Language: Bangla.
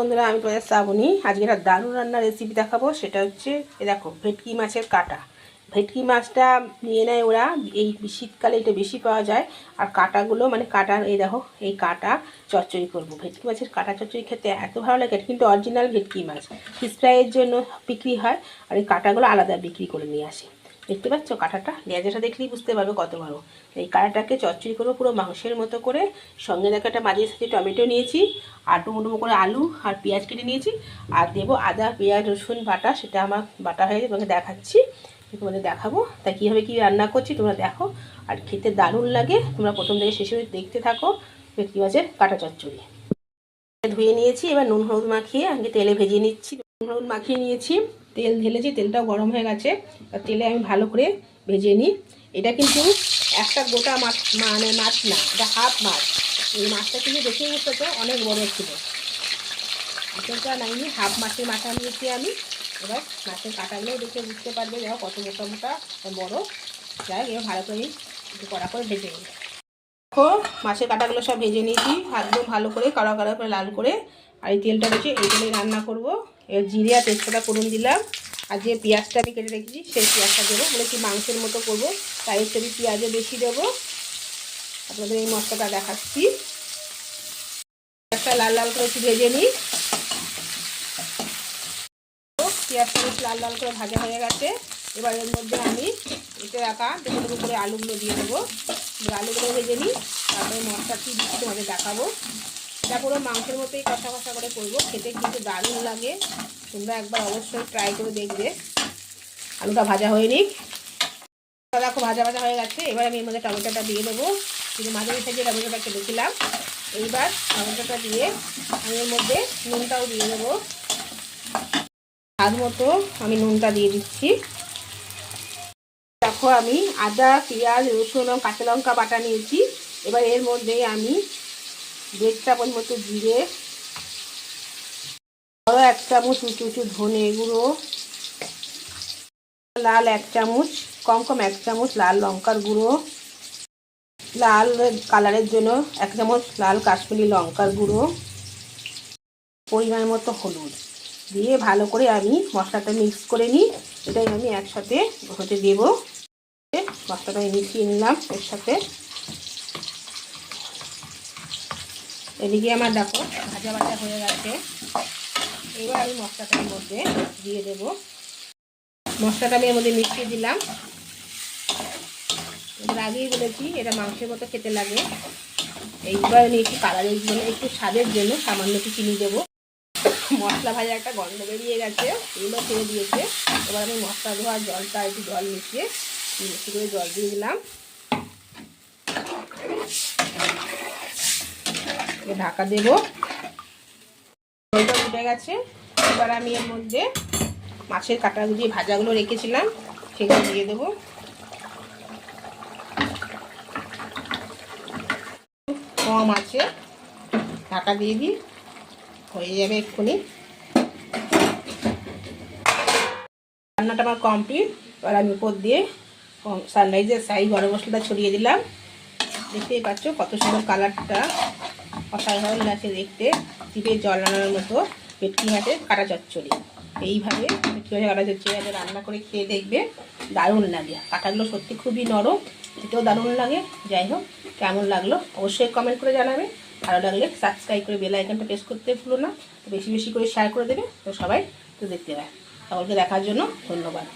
বন্ধুরা, আমি তোমাদের শ্রাবণী। আজকে একটা দারুণ রান্নার রেসিপি দেখাবো। সেটা হচ্ছে, এ দেখো, ভেটকি মাছের কাটা। ভেটকি মাছটা নিয়ে নেয় ওরা। এই শীতকালে এটা বেশি পাওয়া যায়। আর কাটাগুলো মানে কাটার এই দেখো, এই কাটা চচ্চড়ি করব। ভেটকি মাছের কাটা চচ্চড়ি খেতে এত ভালো লাগে। কিন্তু অরিজিনাল ভেটকি মাছ। ফিস ফ্রাইয়ের জন্য বিক্রি হয়। আর এই কাটাগুলো আলাদা বিক্রি করে নিয়ে আসে। দেখতে পাচ্ছ? কাঁটাটা লেজাটা দেখলেই বুঝতে পারবে কত বড়। এই কাঁটাটাকে চচ্চড়ি করব পুরো মাংসের মতো করে সঙ্গে দেখো একটা মাঝে সাথে টমেটো নিয়েছি, আর ডুমো করে আলু আর পেঁয়াজ কেটে নিয়েছি, আর দেবো আদা, পেঁয়াজ, রসুন, বাটা, সেটা আমার বাটা হয়ে তোমাকে দেখাচ্ছি। তোমাদের দেখাবো, তা কীভাবে কী রান্না করছি তোমরা দেখো। আর খেতে দারুণ লাগে, তোমরা প্রথম থেকে শেষে দেখতে থাকো ভেটকি মাছের কাঁটা চচ্চড়ি। ধুয়ে নিয়েছি, এবার নুন হলুদ মাখিয়ে আগে তেলে ভেজে নিচ্ছি, নুন হলুদ মাখিয়ে নিয়েছি। তেল ঢেলেছি, তেলটাও গরম হয়ে গেছে। আর তেলে আমি ভালো করে ভেজে নিই। এটা কিন্তু একটা গোটা মাছ মানে মাছ না, এটা হাফ মাছ। এই মাছটা কিন্তু দেখেই বুঝতে তো অনেক বড় ছিল। আসলটা নাইনি, হাফ মাছের মাথা নিয়েছি আমি। এবার মাছের কাঁটাগুলোও দেখে বুঝতে পারবে দেখো কত মোটা মোটা বড়। যাই এবার ভালো করে একটু কড়া করে ভেজে নিই। দেখো, মাছের কাঁটাগুলো সব ভেজে নিয়েছি। একদম ভালো করে, কাড়া কাড়া করে লাল করে। আর এই তেলটা রয়েছে এই তেলে রান্না করব। এবার জিরে আর তেজপাতা করুন দিলাম। আর যে পেঁয়াজটা আমি কেটে রেখেছি, সেই পেঁয়াজটা দেবো। বলেছি মাংসের মতো করব। তাই হচ্ছে আমি পেঁয়াজও বেশি দেবো। আপনাদের এই মশলাটা দেখাচ্ছি। পেঁয়াজটা লাল লাল করে একটু ভেজে নিই। পেঁয়াজটা বেশ লাল লাল করে ভাজা হয়ে গেছে। এবার এর মধ্যে আমি এতে রাখা দুটো দুটো করে আলুগুলো দিয়ে দেবো। আলুগুলো ভেজে নিই। তারপরে মশলা কী দিচ্ছি তোমাদের দেখাবো। এটা পুরো মাংসের মতোই কষা কষা করে করব। খেতে কিন্তু দারুণ লাগে। তোমরা একবার অবশ্যই ট্রাই করে দেখবে। আলুটা ভাজা হয়ে নিক। দেখো ভাজা ভাজা হয়ে গেছে। এবার আমি এর মধ্যে টমেটোটা দিয়ে দেবো। কিন্তু মাঝে সাইজে টমেটোটা কেটেছিলাম। এইবার টমেটোটা দিয়ে আমি এর মধ্যে নুনটাও দিয়ে দেবো। স্বাদ মতো আমি নুনটা দিয়ে দিচ্ছি। দেখো আমি আদা, পেঁয়াজ, রসুন এবং কাঁচা লঙ্কা বাটা নিয়েছি। এবার এর মধ্যে আমি দেড় চামচ মতো জিরে বড় এক চামচ উঁচু উঁচু ধনে গুঁড়ো, লাল এক চামচ, কম কম এক চামচ লাল লঙ্কার গুঁড়ো, লাল কালারের জন্য এক চামচ লাল কাশ্মীরি লঙ্কার গুঁড়ো, পরিমাণ মতো হলুদ। দিয়ে ভালো করে আমি মশলাটা মিক্স করে নিই, এটাই আমি একসাথে হতে দেব। মশলাটা মিশিয়ে নিলাম এর সাথে। এদিকে আমার দেখো ভাজা ভাজা হয়ে গেছে। এবার আমি মশলাটার মধ্যে দিয়ে দেব। মশলাটা আমি এর মধ্যে মিশিয়ে দিলাম। এবার আগেই বলেছি, এটা মাংসের মতো খেতে লাগে। এইবার আমি একটু কালারের জন্য একটু স্বাদের জন্য সামান্য একটু চিনি দেবো। মশলা ভাজা একটা গন্ধ বেরিয়ে গেছে, এগুলো ছেড়ে দিয়েছে। এবার আমি মশলা ধোয়ার জলটা একটু জল মিশিয়ে বেশি করে জল দিয়ে দিলাম। ঢাকা দেবো। জলটা উঠে গেছে। এবার আমি এর মধ্যে মাছের কাটাগুলো ভাজাগুলো রেখেছিলাম, সেগুলো দিয়ে দেবো। কম আছে, ঢাকা দিয়ে দিই, হয়ে যাবে এক্ষুনি। রান্নাটা আমার কমপ্লিট। এবার আমি উপর দিয়ে সানরাইজের সাই গরম মশলাটা ছড়িয়ে দিলাম। দেখতেই পাচ্ছ কত সুন্দর কালারটা অসাধারণ লাগছে দেখতে। জিভে জল আনার মতো ভেটকি হাতে কাটা চচ্চড়ি। এইভাবে ভেটকি হাতে কাটা চচ্চড়ি হাতে রান্না করে খেয়ে দেখবে দারুণ লাগে। কাটাগুলো সত্যি খুবই নরম, খেতেও দারুণ লাগে। যাই হোক, কেমন লাগল অবশ্যই কমেন্ট করে জানাবে। ভালো লাগলে সাবস্ক্রাইব করে বেল আইকনটা প্রেস করতে ভুলো না। বেশি বেশি করে শেয়ার করে দেবে। তো সবাই তো দেখতে পায়। সকলকে দেখার জন্য ধন্যবাদ।